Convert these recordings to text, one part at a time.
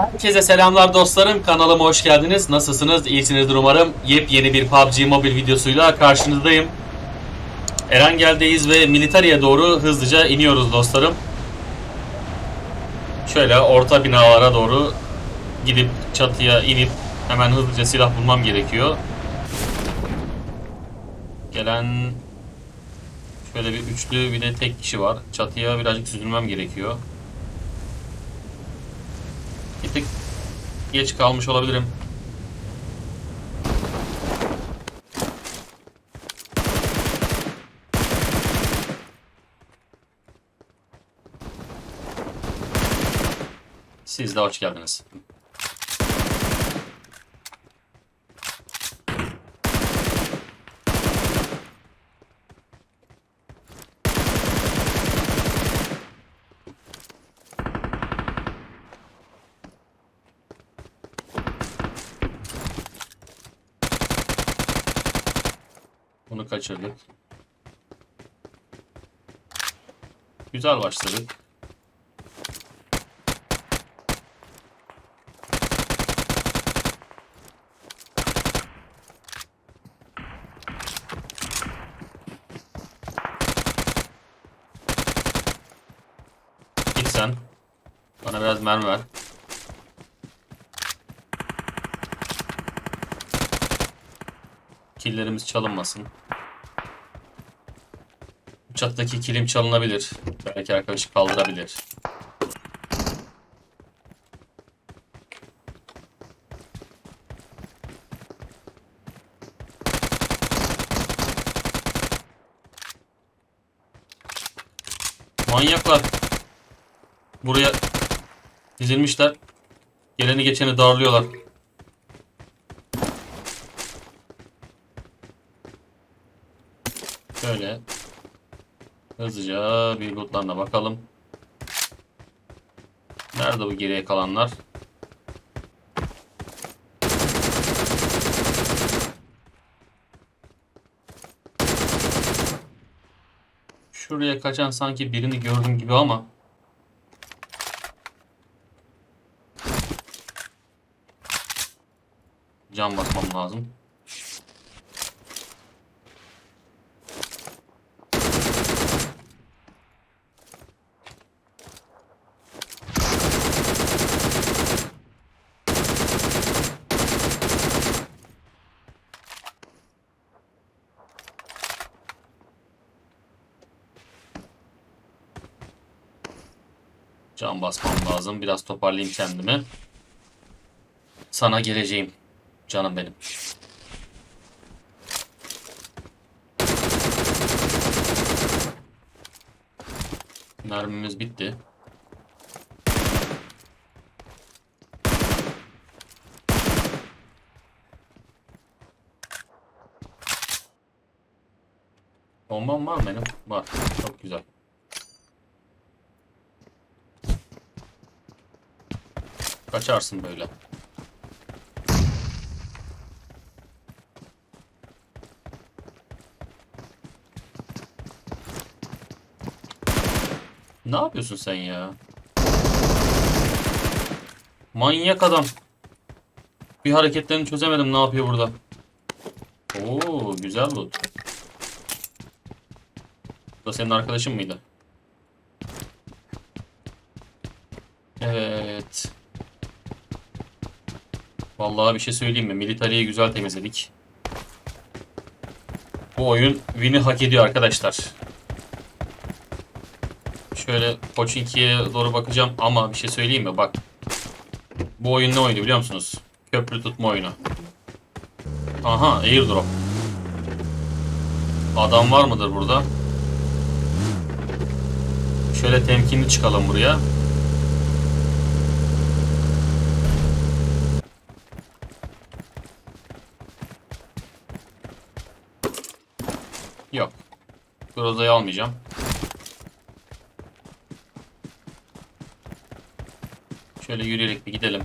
Herkese selamlar dostlarım. Kanalıma hoş geldiniz. Nasılsınız? İyisinizdir umarım. Yepyeni bir PUBG Mobile videosuyla karşınızdayım. Erengel'deyiz ve Militari'ye doğru hızlıca iniyoruz dostlarım. Şöyle orta binalara doğru gidip çatıya inip hemen hızlıca silah bulmam gerekiyor. Gelen şöyle bir üçlü bir de tek kişi var. Çatıya birazcık süzülmem gerekiyor. Bir tık geç kalmış olabilirim. Siz de hoş geldiniz. Bunu kaçırdık. Güzel başladık. Git sen. Bana biraz mermi ver. Killerimiz çalınmasın. Çatıdaki kilim çalınabilir. Belki arkadaşı kaldırabilir. Manyaklar. Buraya dizilmişler. Geleni geçeni darlıyorlar. Şöyle hızlıca bir lootlarına bakalım. Nerede bu geriye kalanlar? Şuraya kaçan sanki birini gördüm gibi ama Can basmam lazım. Can basmam lazım. Biraz toparlayayım kendimi. Sana geleceğim. Canım benim. Mermimiz bitti. Bombam var benim? Var. Çok güzel. Kaçarsın böyle. Ne yapıyorsun sen ya? Manyak adam. Bir hareketlerini çözemedim ne yapıyor burada. Oo güzel loot. Bu da senin arkadaşın mıydı? Evet. Vallahi bir şey söyleyeyim mi? Militariyi güzel temizledik. Bu oyun win'i hak ediyor arkadaşlar. Şöyle Pochinki'ye doğru bakacağım ama bir şey söyleyeyim mi? Bak. Bu oyun ne oyunu biliyor musunuz? Köprü tutma oyunu. Aha airdrop. Adam var mıdır burada? Şöyle temkinli çıkalım buraya. Yok. Groza'yı almayacağım. Şöyle yürüyerek bir gidelim.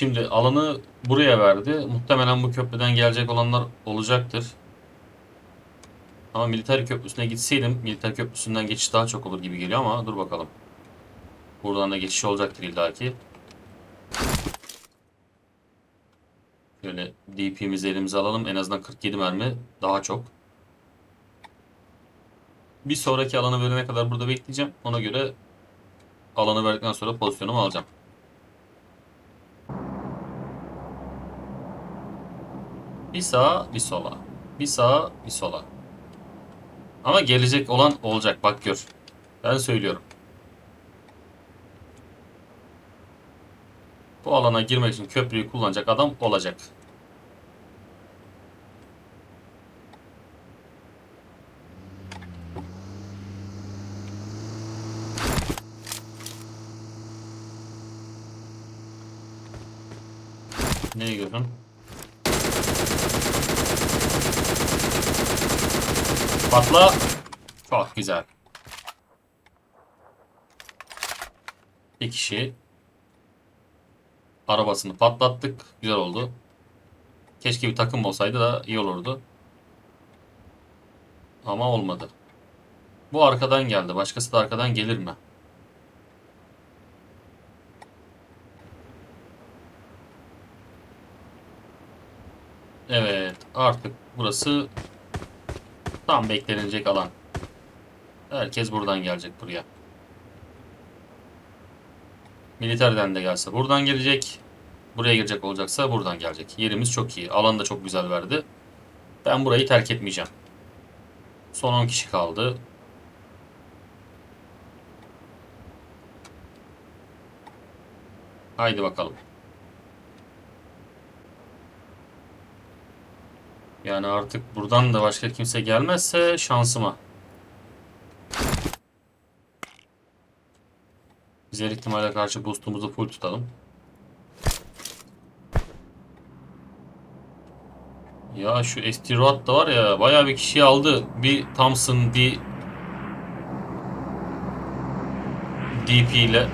Şimdi alanı buraya verdi. Muhtemelen bu köprüden gelecek olanlar olacaktır. Ama militer köprüsüne gitseydim militer köprüsünden geçiş daha çok olur gibi geliyor ama dur bakalım. Buradan da geçiş olacaktır illaki. Şöyle DP'mizi elimize alalım. En azından 47 mermi daha çok. Bir sonraki alanı verene kadar burada bekleyeceğim. Ona göre alanı verdikten sonra pozisyonumu alacağım. Bir sağa, bir sola. Bir sağa, bir sola. Ama gelecek olan olacak bak gör. Ben söylüyorum. Bu alana girmek için köprüyü kullanacak adam olacak. Neyi görün? Patla. Çok güzel. Bir kişi arabasını patlattık. Güzel oldu. Keşke bir takım olsaydı da iyi olurdu. Ama olmadı. Bu arkadan geldi. Başkası da arkadan gelir mi? Evet. Artık burası tam beklenilecek alan. Herkes buradan gelecek buraya. Militerden de gelse buradan gelecek. Buraya girecek olacaksa buradan gelecek. Yerimiz çok iyi. Alan da çok güzel verdi. Ben burayı terk etmeyeceğim. Son 10 kişi kaldı. Haydi bakalım. Yani artık buradan da başka kimse gelmezse şansıma. Biz her ihtimale karşı boostumuzu full tutalım. Ya şu ST Road da var ya bayağı bir kişi aldı. Bir Thompson, bir DP ile.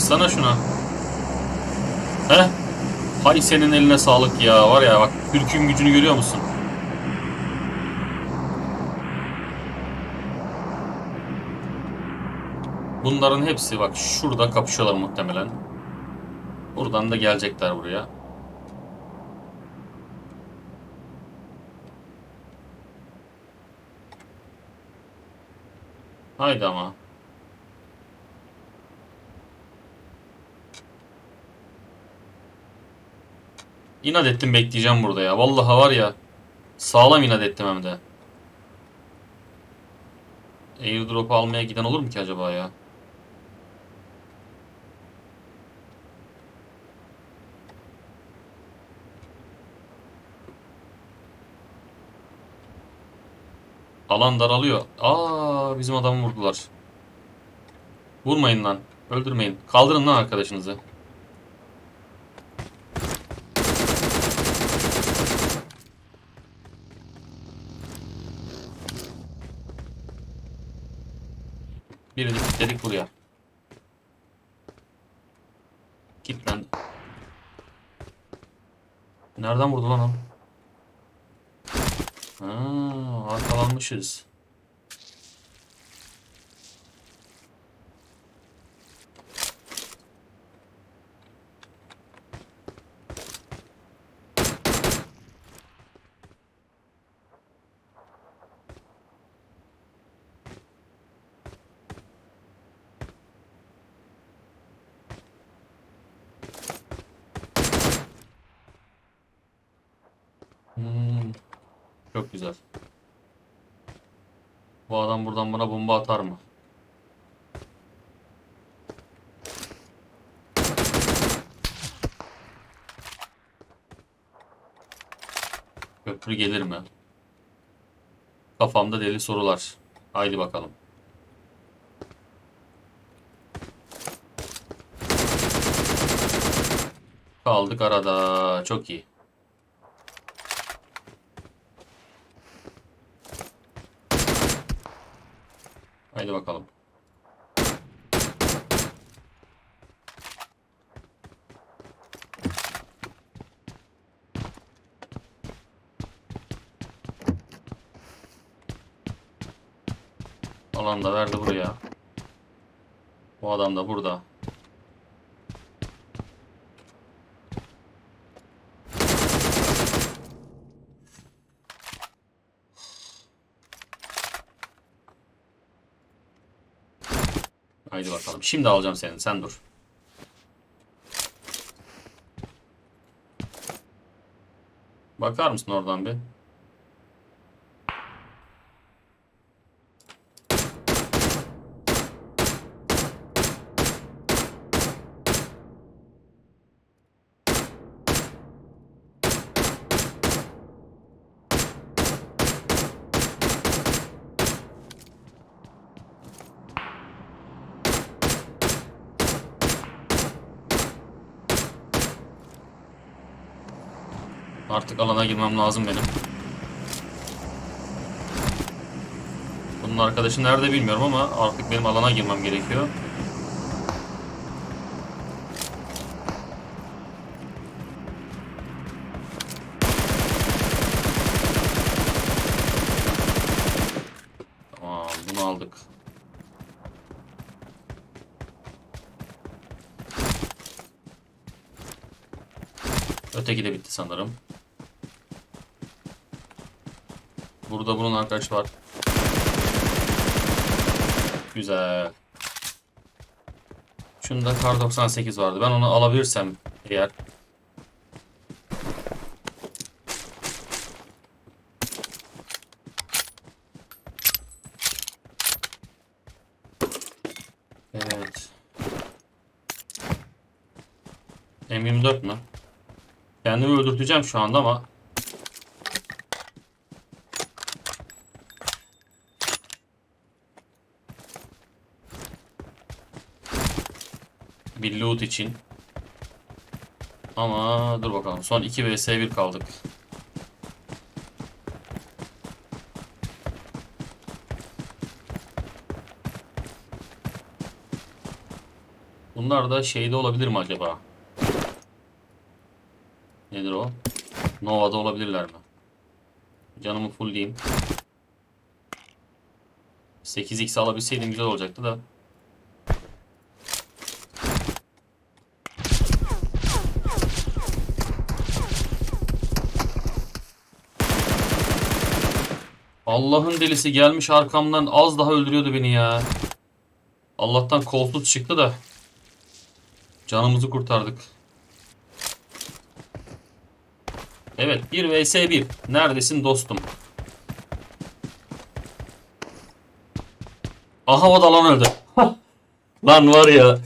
Baksana şuna. He? Hay senin eline sağlık ya. Var ya bak Türk'ün gücünü görüyor musun? Bunların hepsi bak şurada kapışıyorlar muhtemelen. Buradan da gelecekler buraya. Haydi ama. İnat ettim bekleyeceğim burada ya. Vallahi var ya. Sağlam inat ettim hem de. Airdrop'u almaya giden olur mu ki acaba ya? Alan daralıyor. Aa bizim adamı vurdular. Vurmayın lan. Öldürmeyin. Kaldırın lan arkadaşınızı. Birini kilitledik buraya. Kilitlendi. Nereden vurdu lan o? Ha, arkalanmışız. Çok güzel. Bu adam buradan bana bomba atar mı? Köprü gelir mi? Kafamda deli sorular. Haydi bakalım. Kaldık arada. Çok iyi. Haydi bakalım. Alan da verdi buraya. Bu adam da burada. Haydi bakalım. Şimdi alacağım seni. Sen dur. Bakar mısın oradan bir? Artık alana girmem lazım benim. Bunun arkadaşı nerede bilmiyorum ama artık benim alana girmem gerekiyor. Tamam bunu aldık. Öteki de bitti sanırım. Burada bunun arkadaşı var. Güzel. Şunda kar 98 vardı. Ben onu alabilirsem eğer. Evet. M24 mü? Kendimi öldürteceğim şu anda ama loot için. Ama dur bakalım. Son 2 vs 1 kaldık. Bunlar da şeyde olabilir mi acaba? Nedir o? Nova'da olabilirler mi? Canımı fullleyeyim. 8x alabilseydim güzel olacaktı da. Allah'ın delisi gelmiş arkamdan az daha öldürüyordu beni ya. Allah'tan kolsuz çıktı da. Canımızı kurtardık. Evet 1 vs 1. Neredesin dostum? Aha o da lan öldü. lan var ya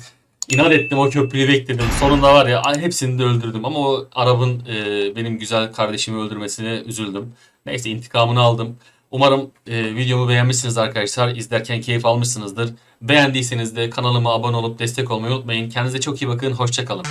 inat ettim o köprüyü bekledim. Sonunda var ya hepsini de öldürdüm. Ama o Arap'ın e, benim güzel kardeşimi öldürmesine üzüldüm. Neyse intikamını aldım. Umarım e, videomu beğenmişsiniz arkadaşlar. İzlerken keyif almışsınızdır. Beğendiyseniz de kanalıma abone olup destek olmayı unutmayın. Kendinize çok iyi bakın. Hoşçakalın.